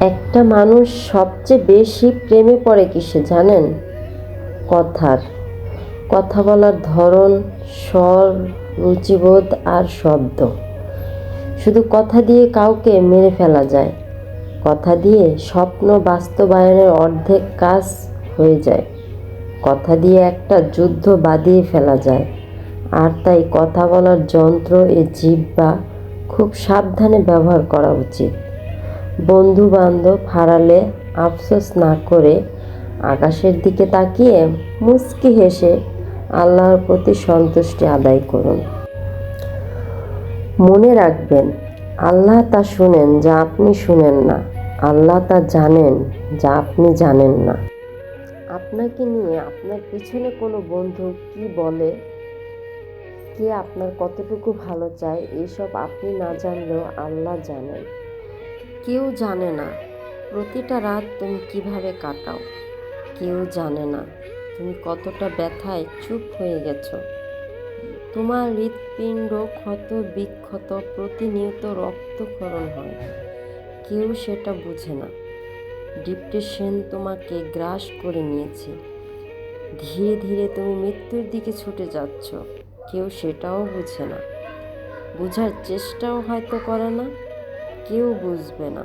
একটা মানুষ সবচেয়ে বেশি প্রেমে পড়ে কিসে জানেন? কথার। কথা বলার ধরন, স্বর, রুচিবোধ আর শব্দ। শুধু কথা দিয়ে কাউকে মেরে ফেলা যায়। কথা দিয়ে স্বপ্ন বাস্তবায়নের অর্ধেক কাজ হয়ে যায়। কথা দিয়ে একটা যুদ্ধ বাঁধিয়ে ফেলা যায়। আর তাই কথা বলার যন্ত্র এ জিহ্বা খুব সাবধানে ব্যবহার করা উচিত। বন্ধু বান্ধব হারালে আফসোস না করে আকাশের দিকে তাকিয়ে মুচকি হেসে আল্লাহর প্রতি সন্তুষ্টি আদায় করুন। মনে রাখবেন, আল্লাহ তা শুনেন যা আপনি শুনেন না। আল্লাহ তা জানেন যা আপনি জানেন না। আপনাকে নিয়ে আপনার পিছনে কোনো বন্ধু কি বলে, কে আপনার কতটুকু ভালো চায় এইসব আপনি না জানলেও আল্লাহ জানেন। কেউ জানে না, প্রতিটা রাত তুমি কীভাবে কাটাও। কেউ জানে না, তুমি কতটা ব্যথায় চুপ হয়ে গেছো। তোমার হৃৎপিণ্ড ক্ষত বিক্ষত প্রতিনিয়ত রক্তক্ষরণ হয়। কেউ সেটা বুঝে না। ডিপ্রেশন তোমাকে গ্রাস করে নিয়েছে। ধীরে ধীরে তুমি মৃত্যুর দিকে ছুটে যাচ্ছ। কেউ সেটাও বুঝে না। বোঝার চেষ্টাও হয়তো করে না। কেউ বুঝবে না।